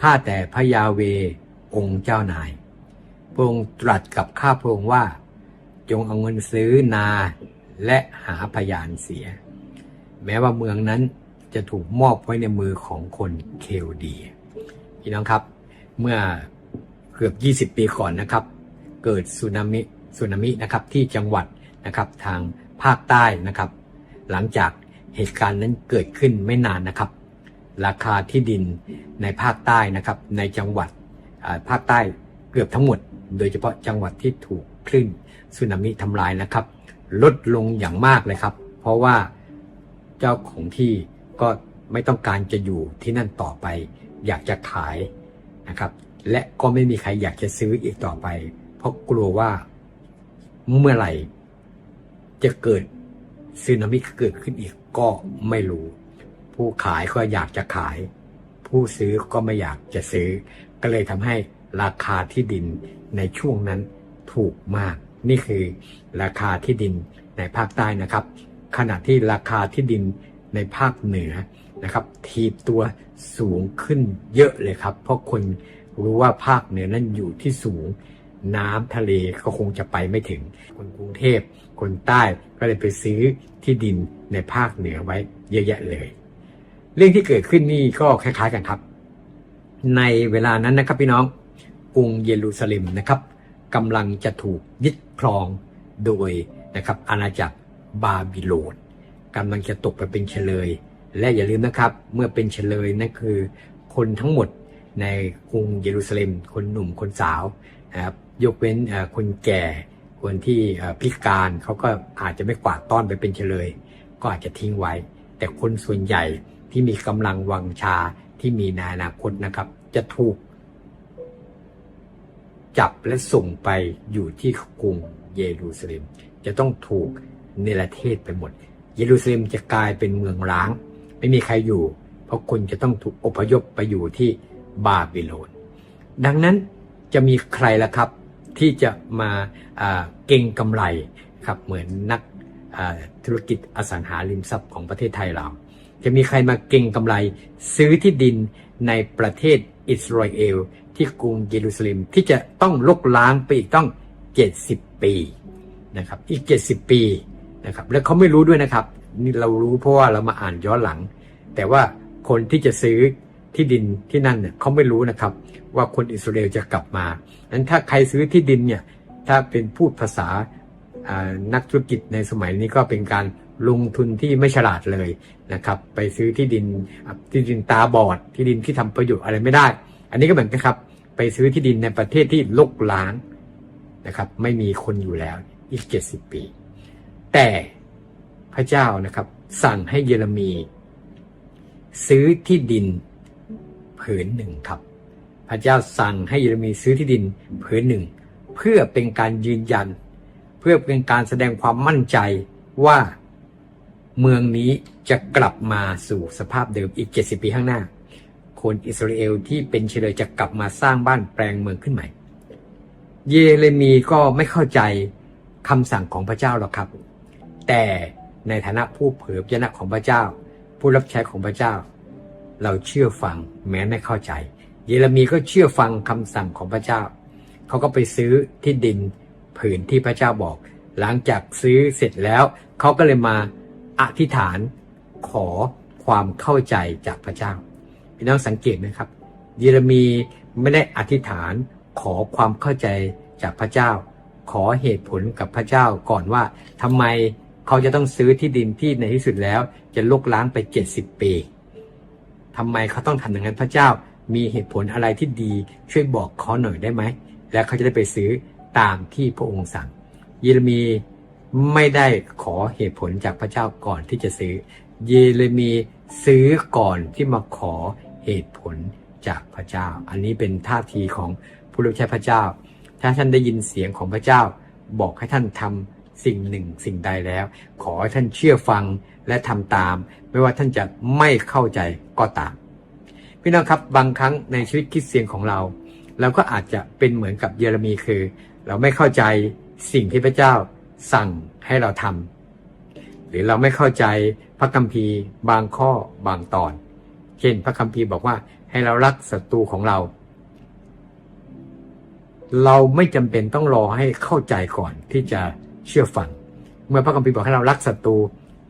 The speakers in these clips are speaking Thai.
ข้าแต่พระยาเวองค์เจ้านาย พระองค์ตรัสกับข้าพระองค์ว่า จงเอาเงินซื้อนาและหาพยานเสีย แม้ว่าเมืองนั้นจะถูกมอบไว้ในมือของคนเคลดีพี่น้องครับ เมื่อเกือบ 20 ปีก่อนนะครับ เกิดสึนามิสึนามินะครับที่จังหวัดนะครับทางภาคใต้นะครับ หลังจากเหตุการณ์นั้นเกิดขึ้นไม่นานนะครับ ราคาที่ดินในภาคใต้นะครับในจังหวัดภาคใต้เกือบทั้งหมด โดยเฉพาะจังหวัดที่ถูกคลื่นสึนามิทำลายนะครับ ลดลงอย่างมากเลยครับ เพราะว่าเจ้าของที่ก็ไม่ต้องการจะอยู่ที่นั่นต่อไป อยากจะขายนะครับ และก็ไม่มีใครอยากจะซื้ออีกต่อไป เพราะกลัวว่าเมื่อไหร่จะเกิดสึนามิเกิดขึ้นอีกก็ไม่รู้ ผู้ขายก็อยากจะขาย ผู้ซื้อก็ไม่อยากจะซื้อ ก็เลยทำให้ราคาที่ดินในช่วงนั้นถูกมาก นี่คือราคาที่ดินในภาคใต้นะครับ ขณะที่ราคาที่ดินในภาคเหนือนะครับ ทีบตัวสูงขึ้นเยอะเลยครับ เพราะคนรู้ว่าภาคเหนือนั้นอยู่ที่สูง น้ำทะเลก็คงจะไปไม่ถึง คนกรุงเทพคนใต้ก็เลยไปซื้อที่ดินในภาคเหนือไว้เยอะแยะเลย เรื่องที่เกิดขึ้นนี่ก็คล้ายๆกันครับ ในเวลานั้นนะครับพี่น้องกรุงเยรูซาเล็มนะครับกำลังจะถูกยึดครองโดยนะครับอาณาจักรบาบิโลนกำลังจะตกไปเป็นเฉลย และอย่าลืมนะครับ เมื่อเป็นเฉลยนั่นคือ คนทั้งหมดในกรุงเยรูซาเล็ม คนหนุ่มคนสาวนะครับยกเว้นคนแก่คนที่พิการเขาก็อาจจะไม่กวาดต้อนไปเป็นเฉลย ก็อาจจะทิ้งไว้ แต่คนส่วนใหญ่ ที่มีกำลังวังชาที่มีในอนาคตนะครับ จะถูก จับและส่งไปอยู่ที่กรุงเยรูซาเล็ม จะต้องถูกเนรเทศไปหมด เยรูซาเล็มจะกลายเป็นเมืองร้าง ไม่มีใครอยู่ เพราะคนจะต้องถูกอพยพไปอยู่ที่บาบิโลน ดังนั้นจะมีใครล่ะครับ ที่จะมาเก่งกำไรครับเหมือนนักธุรกิจอสังหาริมทรัพย์ของประเทศไทยเรา จะมีใครมาเก่งกำไร ซื้อที่ดินในประเทศอิสราเอลที่กรุงเยรูซาเล็มที่จะต้องลกล้างไปอีกต้อง 70 ปีนะครับอีก 70 ปีนะครับแล้วเขาไม่รู้ด้วยนะครับนี่เรารู้เพราะว่าเรามาอ่านย้อนหลัง แต่ว่าคนที่จะซื้อที่ดินที่นั่นเนี่ยเขาไม่รู้นะครับ ว่าคนอิสราเอลจะกลับมานั้นถ้าใครซื้อที่ดินเนี่ยถ้าเป็นพูดภาษาอ่า นักธุรกิจในสมัยนี้ก็เป็นการลงทุนที่ไม่ฉลาดเลยนะครับ ไปซื้อที่ดินที่ดินตาบอด ที่ดินที่ทำประโยชน์อะไรไม่ได้ อันนี้ก็เหมือนกันครับ ไปซื้อที่ดินในประเทศที่ลกล้างนะครับ ไม่มีคนอยู่แล้วอีก70ปี แต่พระเจ้านะครับ สั่งให้เยเรมี ซื้อที่ดินผืนหนึ่งครับ พระเจ้าสั่งให้เยเรมีซื้อที่ดินผืนหนึ่ง เพื่อเป็นการยืนยัน เพื่อเป็นการแสดงความมั่นใจว่าเมืองนี้จะกลับมาสู่สภาพเดิมอีก 70 ปีข้างหน้า คนอิสราเอลที่เป็นเฉลยจะกลับมาสร้างบ้านแปลงเมืองขึ้นใหม่ เยเรมีก็ไม่เข้าใจคำสั่งของพระเจ้าหรอกครับ แต่ในฐานะผู้เผยพระชนะของพระเจ้า ผู้รับใช้ของพระเจ้า เราเชื่อฟังแม้ไม่เข้าใจ เยเรมีก็เชื่อฟังคำสั่งของพระเจ้า เขาก็ไปซื้อที่ดิน ผืนที่พระเจ้าบอก หลังจากซื้อเสร็จแล้วเขาก็เลยมาอธิษฐานขอความเข้าใจจากพระเจ้าพี่น้องสังเกตนะครับเยเรมีไม่ได้อธิษฐานขอความเข้าใจจากพระเจ้า ขอเหตุผลกับพระเจ้าก่อนว่าทำไมเขาจะต้องซื้อที่ดินที่ในที่สุดแล้ว จะลกล้างไป 70 ปีทำไมเขาต้องทำอย่างนั้นพระเจ้ามีเหตุผลอะไรที่ดีช่วยบอกเขาหน่อยได้ไหม แล้วเขาจะได้ไปซื้อ ตามที่พระองค์สั่ง เยเรมีไม่ได้ขอเหตุผลจากพระเจ้าก่อนที่จะซื้อ เยเรมีซื้อก่อนที่มาขอเหตุผลจากพระเจ้า อันนี้เป็นท่าทีของผู้รับใช้พระเจ้า ถ้าท่านได้ยินเสียงของพระเจ้า บอกให้ท่านทำสิ่งหนึ่งสิ่งใดแล้ว ขอให้ท่านเชื่อฟังและทำตาม ไม่ว่าท่านจะไม่เข้าใจก็ตาม พี่น้องครับบางครั้งในชีวิตคริสเตียนของเราเราก็อาจจะเป็นเหมือนกับเยเรมีคือ เราไม่เข้าใจสิ่งที่พระเจ้าสั่งให้เราทำหรือเราไม่เข้าใจพระคัมภีร์บางข้อบางตอน เช่นพระคัมภีร์บอกว่าให้เรารักศัตรูของเรา เราไม่จำเป็นต้องรอให้เข้าใจก่อนที่จะเชื่อฟังเมื่อพระคัมภีร์บอกให้เรารักศัตรู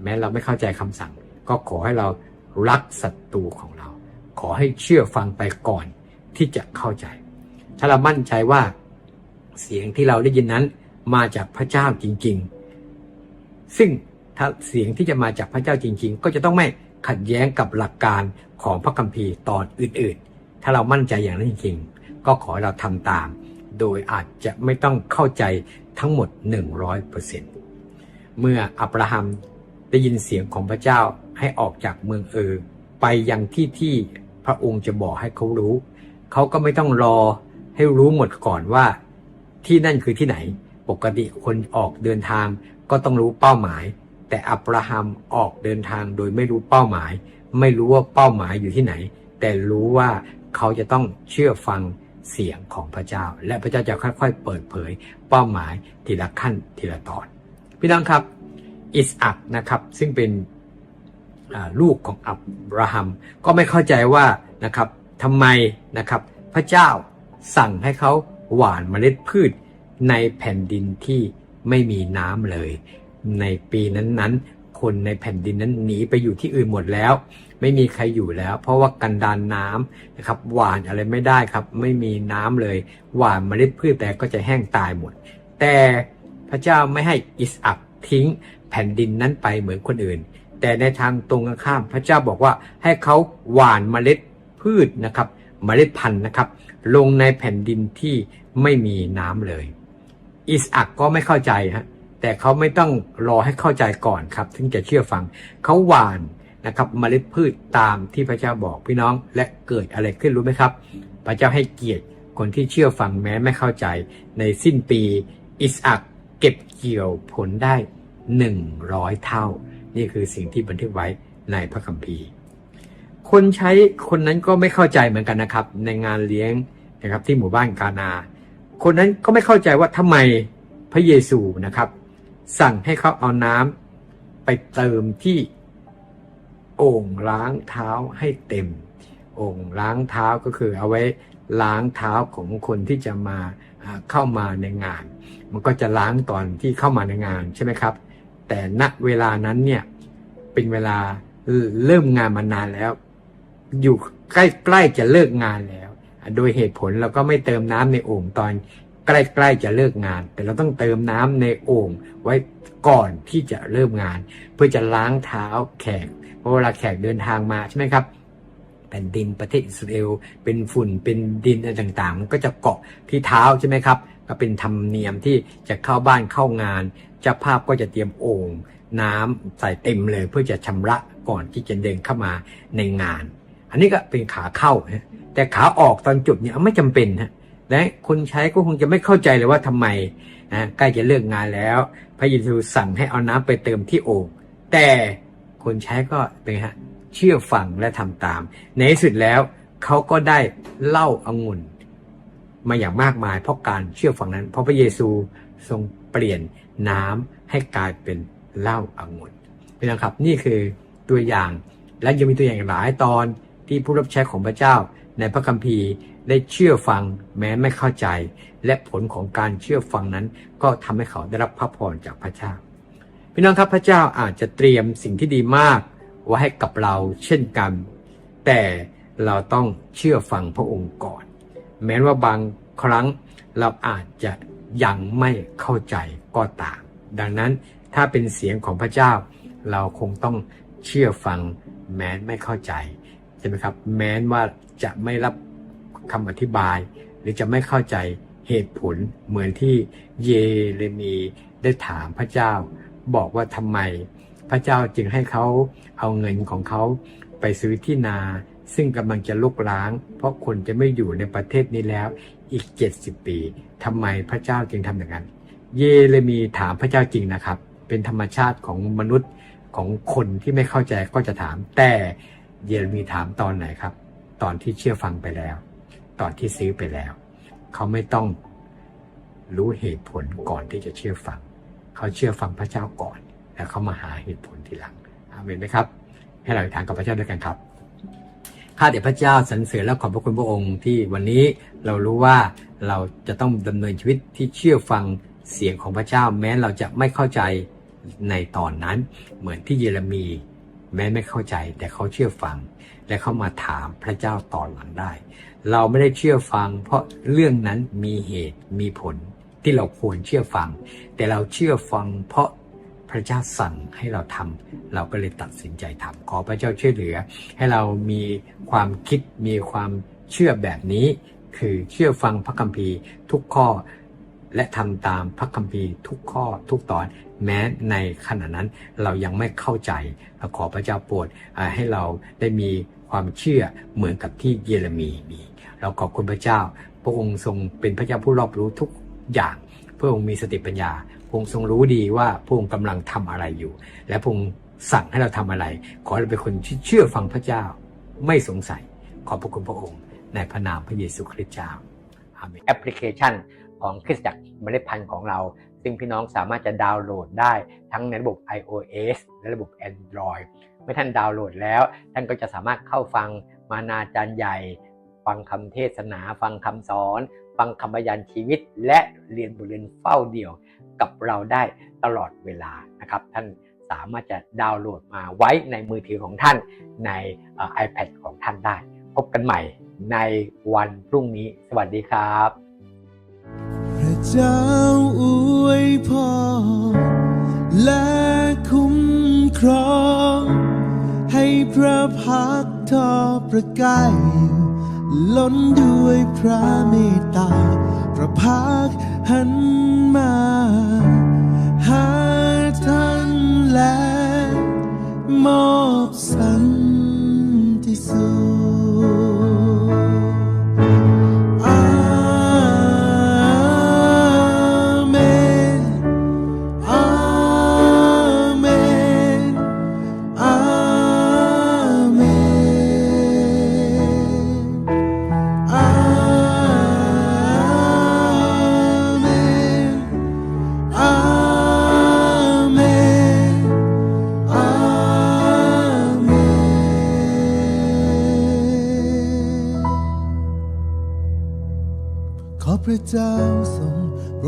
แม้เราไม่เข้าใจคำสั่ง ก็ขอให้เรารักศัตรูของเรา ขอให้เชื่อฟังไปก่อนที่จะเข้าใจ ถ้าเรามั่นใจว่า เสียงที่เราได้ยินนั้นมาจากพระเจ้าจริง ๆ ซึ่งถ้าเสียงที่จะมาจากพระเจ้าจริง ๆ ก็จะต้องไม่ขัดแย้งกับหลักการของพระคัมภีร์ตอนอื่น ๆ ถ้าเรามั่นใจอย่างนั้นจริงๆ ก็ขอเราทำตาม โดยอาจจะไม่ต้องเข้าใจทั้งหมด 100%เมื่ออับราฮัมได้ยินเสียงของพระเจ้าให้ออกจากเมืองเออ ไปยังที่ที่พระองค์จะบอกให้เขารู้ เขาก็ไม่ต้องรอให้รู้หมดก่อนว่า ที่นั่นคือที่ไหน ปกติคนออกเดินทางก็ต้องรู้เป้าหมาย แต่อับราฮัมออกเดินทางโดยไม่รู้เป้าหมาย ไม่รู้ว่าเป้าหมายอยู่ที่ไหน แต่รู้ว่าเขาจะต้องเชื่อฟังเสียงของพระเจ้า และพระเจ้าจะค่อย ๆ เปิดเผย เป้าหมายทีละขั้นทีละตอน พี่น้องครับอิสอักนะครับซึ่งเป็นลูกของอับราฮัมก็ไม่เข้าใจว่านะครับทำไมนะครับพระเจ้าสั่งให้เขา หว่านเมล็ดพืชในแผ่นดินที่ไม่มีน้ำเลย ในปีนั้นๆ คนในแผ่นดินนั้นหนีไปอยู่ที่อื่นหมดแล้ว ไม่มีใครอยู่แล้ว เพราะว่ากันดานน้ำนะครับหว่านอะไรไม่ได้ครับ ไม่มีน้ำเลย หว่านเมล็ดพืชแต่ก็จะแห้งตายหมด แต่พระเจ้าไม่ให้อิสอักทิ้งแผ่นดินนั้นไปเหมือนคนอื่น แต่ในทางตรงกันข้ามพระเจ้าบอกว่าให้เขาหว่านเมล็ดพืชนะครับ เมล็ดพันธุ์นะครับ ลงในแผ่นดินที่ไม่มีน้ำเลย อิสอักก็ไม่เข้าใจฮะแต่เขาไม่ต้องรอให้เข้าใจก่อนครับ ถึงจะเชื่อฟังเขาหว่านนะครับเมล็ดพืชตามที่พระเจ้าบอกพี่น้องและเกิดอะไรขึ้นรู้ไหมครับ พระเจ้าให้เกียรติคนที่เชื่อฟังแม้ไม่เข้าใจ ในสิ้นปีอิสอักเก็บเกี่ยวผลได้หนึ่งร้อยเท่า นี่คือสิ่งที่บันทึกไว้ในพระคัมภีร์ คนใช้คนนั้นก็ไม่เข้าใจเหมือนกันนะครับ ในงานเลี้ยงนะครับที่หมู่บ้านกานา คนนั้นก็ไม่เข้าใจว่าทำไมพระเยซูนะครับ สั่งให้เขาเอาน้ำไปเติมที่โอ่งล้างเท้าให้เต็ม โอ่งล้างเท้าก็คือเอาไว้ล้างเท้าของคนที่จะมาเข้ามาในงาน มันก็จะล้างตอนที่เข้ามาในงานใช่ไหมครับ แต่ณเวลานั้นเนี่ยเป็นเวลาเริ่มงานมานานแล้ว อยู่ใกล้ๆจะเลิกงานแล้ว โดยเหตุผลเราก็ไม่เติมน้ำในโอ่งตอนใกล้ๆจะเลิกงาน แต่เราต้องเติมน้ำในโอ่งไว้ก่อนที่จะเริ่มงาน เพื่อจะล้างเท้าแขกเพราะเวลาแขกเดินทางมาใช่ไหมครับแผ่นดินประเทศอิสราเอลเป็นฝุ่นเป็นดินอะไรต่างๆ มันก็จะเกาะที่เท้าใช่ไหมครับ ก็เป็นธรรมเนียมที่จะเข้าบ้านเข้างานเจ้าภาพก็จะเตรียมโอ่งน้ำใส่เต็มเลย เพื่อจะชำระก่อนที่จะเดินเข้ามาในงาน อันนี้ก็เป็นขาเข้าฮะแต่ขาออกตอนจุดเนี่ยไม่จำเป็นฮะและคนใช้ก็คงจะไม่เข้าใจเลยว่าทำไมนะใกล้จะเลิกงานแล้ว พระเยซูสั่งให้เอาน้ำไปเติมที่โอ่งแต่คนใช้ก็เป็นฮะเชื่อฟังและทำตาม ในที่สุดแล้วเขาก็ได้เหล้าอางุ่นมาอย่างมากมาย เพราะการเชื่อฟังนั้น เพราะพระเยซูทรงเปลี่ยนน้ำให้กลายเป็นเหล้าอางุ่นน้องครับนี่คือตัวอย่างและยังมีตัวอย่างอีกหลายตอน ที่ผู้รับใช้ของพระเจ้า ในพระคัมภีร์ได้เชื่อฟังแม้ไม่เข้าใจ และผลของการเชื่อฟังนั้น ก็ทำให้เขาได้รับพระพรจากพระเจ้า พี่น้องครับพระเจ้าอาจจะเตรียมสิ่งที่ดีมากไว้ให้กับเราเช่นกัน แต่เราต้องเชื่อฟังพระองค์ก่อน แม้ว่าบางครั้งเราอาจจะยังไม่เข้าใจก็ตาม ดังนั้นถ้าเป็นเสียงของพระเจ้า เราคงต้องเชื่อฟังแม้ไม่เข้าใจ ใช่ไหมครับ แม้นว่าจะไม่รับคำอธิบาย หรือจะไม่เข้าใจเหตุผลเหมือนที่เยเรมีได้ถามพระเจ้า บอกว่าทำไมพระเจ้าจึงให้เขาเอาเงินของเขาไปซื้อที่นา ซึ่งกำลังจะลุกล้าง เพราะคนจะไม่อยู่ในประเทศนี้แล้วอีก 70 ปีทำไมพระเจ้าจึงทำอย่างนั้น เยเรมีถามพระเจ้าจริงนะครับ เป็นธรรมชาติของมนุษย์ของคนที่ไม่เข้าใจก็จะถาม แต่ เยเรมีถามตอนไหนครับ ตอนที่เชื่อฟังไปแล้ว ตอนที่ซื้อไปแล้ว เขาไม่ต้องรู้เหตุผลก่อนที่จะเชื่อฟัง เขาเชื่อฟังพระเจ้าก่อน แล้วเขามาหาเหตุผลทีหลังอาเมนไหมครับ ให้เราอธิษฐานกับพระเจ้าด้วยกันครับข้าแต่พระเจ้าสรรเสริญและขอบพระคุณพระองค์ที่วันนี้เรารู้ว่าเราจะต้องดำเนินชีวิตที่เชื่อฟังเสียงของพระเจ้า แม้เราจะไม่เข้าใจในตอนนั้น เหมือนที่เยเรมี แม้ไม่เข้าใจแต่เขาเชื่อฟัง และเขามาถามพระเจ้าตอนหลังได้ เราไม่ได้เชื่อฟัง เพราะเรื่องนั้นมีเหตุมีผลที่เราควรเชื่อฟัง แต่เราเชื่อฟัง เพราะพระเจ้าสั่งให้เราทำเราก็เลยตัดสินใจทำขอพระเจ้าช่วยเหลือ ให้เรามีความคิดมีความเชื่อแบบนี้ คือเชื่อฟังพระคัมภีร์ทุกข้อ และทำตามพระคัมภีร์ทุกข้อทุกตอน แม้ในขณะนั้นเรายังไม่เข้าใจขอพระเจ้าโปรดให้เราได้มีความเชื่อเหมือนกับที่เยเรมีมี เราขอบคุณพระเจ้า พระองค์ทรงเป็นพระเจ้าผู้รอบรู้ทุกอย่างพระองค์มีสติปัญญาพระองค์ทรงรู้ดีว่าพระองค์กำลังทำอะไรอยู่ และพระองค์สั่งให้เราทำอะไร ขอเราเป็นคนที่เชื่อฟังพระเจ้าไม่สงสัย ขอบพระคุณพระองค์ ในพระนามพระเยซูคริสต์เจ้าอาเมนแอปพลิเคชัน ของคริสตจักรเมล็ดพันธุ์ของเรา ซึ่งพี่น้องสามารถจะดาวน์โหลดได้ทั้งในระบบ iOS และระบบ Android เมื่อท่านดาวน์โหลดแล้ว ท่านก็จะสามารถเข้าฟังมานาจารย์ใหญ่ ฟังคำเทศนา ฟังคำสอน ฟังคำบรรยานชีวิต และเรียนบทเรียนเฝ้าเดี่ยวกับเราได้ตลอดเวลานะครับ ท่านสามารถจะดาวน์โหลดมาไว้ในมือถือของท่านในเอ่อ iPad ของท่านได้ พบกันใหม่ในวันพรุ่งนี้ สวัสดีครับ พระเจ้าอวยพรและคุ้มครอง ให้พระพักทอประกายอยู่ล้นด้วยพระเมตตา พระพักหันมา หาท่านและ มอบสันติสุข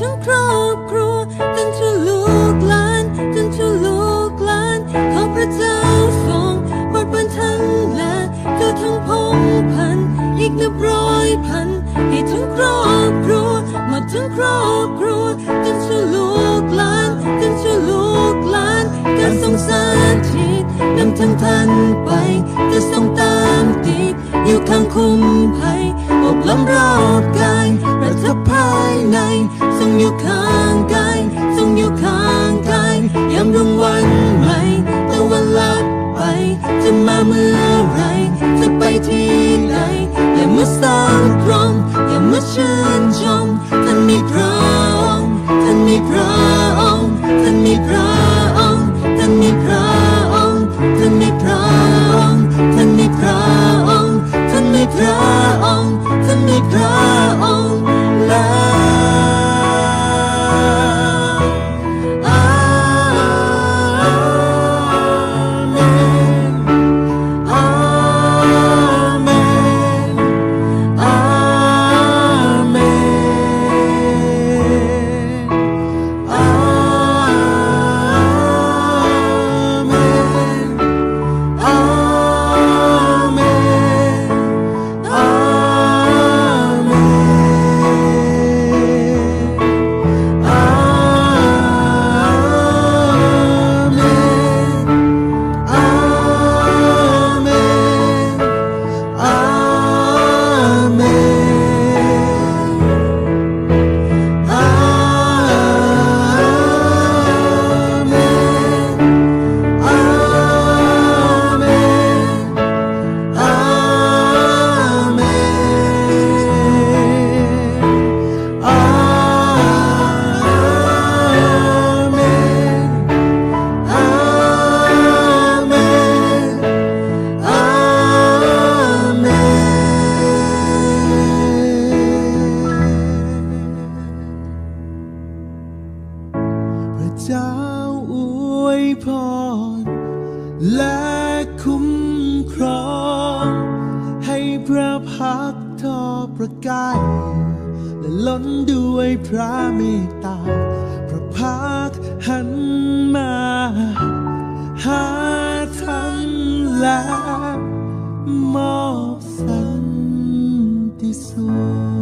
ทั้งครอบครัวจนชั่วลูกหลานจนชั่วลูกหลานข้าพระเจ้าทรงโปรดบันทันและทั่วทั้งพงพันอีกนับร้อยพันให้ทั้งครอบครัวหมดทั้งครอบครัวจนชั่วลูกหลานจนชั่วลูกหลานการทรงสาธิตนำทั้งท่านไปจะทรงตามติดอยู่ข้างคุ้มภัยอบล้อมรอบกาย ทับภายในทรงอยู่ข้างกายทรงอยู่ข้างกายยามรุ่งวันใหม่ตะวันลับไป จะมาเมื่อไร จะไปที่ไหนอย่ามาสร้างพรหมอย่ามาชื่นชมท่านมีพระองค์ท่านมีพระองค์ท่านมีพระองค์ท่านมีพระองค์ท่านมีพระองค์ท่านมีพระองค์ท่านมีพระองค์ท่านมีพระ และล้นด้วยพระเมตตา พระพักหันมา หาท่านและมอบสันติสุข